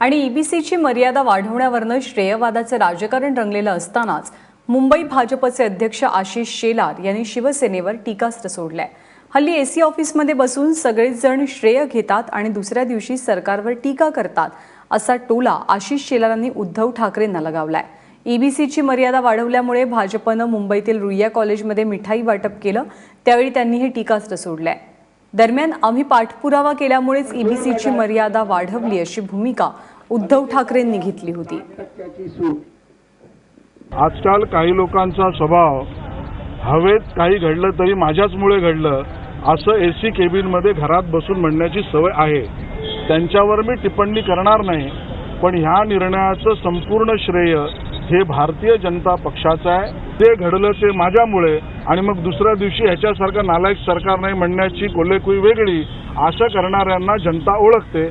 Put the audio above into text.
आणि ईबीसीची मर्यादा वाढवण्यावरनं श्रेयवादाचं राजकारण रंगलेलं असतानाच मुंबई भाजपचे अध्यक्ष आशिष शेलार यांनी शिवसेनेवर टीकास्त्र सोडलंय. हल्ली एसी ऑफिसमध्ये बसून सगळेच जण श्रेय घेतात आणि दुसऱ्या दिवशी सरकारवर टीका करतात असा टोला आशिष शेलारांनी उद्धव ठाकरेंना लगावलाय. ईबीसीची मर्यादा वाढवल्यामुळे भाजपनं मुंबईतील रुईया कॉलेजमध्ये मिठाई वाटप केलं त्यावेळी त्यांनी हे टीकास्त्र सोडलंय. दरम्यान आम्ही पाठपुरावा केल्यामुळेच ईबीसीची मर्यादा वाढवली अशी भूमिका उद्धव ठाकरेंनी घेतली होती. आजकाल काही लोकांचा स्वभाव हवेत काही घडलं तरी माझ्याचमुळे घडलं असं एसी केबिनमध्ये घरात बसून म्हणण्याची सवय आहे. त्यांच्यावर मी टिप्पणी करणार नाही पण ह्या निर्णयाचं संपूर्ण श्रेय हे भारतीय जनता पक्षाचं आहे. ते घडलं ते माझ्यामुळे आणि मग दुसऱ्या दिवशी ह्याच्यासारखं नालायक सरकार नाही म्हणण्याची कोल्हेकुई वेगळी असं करणाऱ्यांना जनता ओळखते.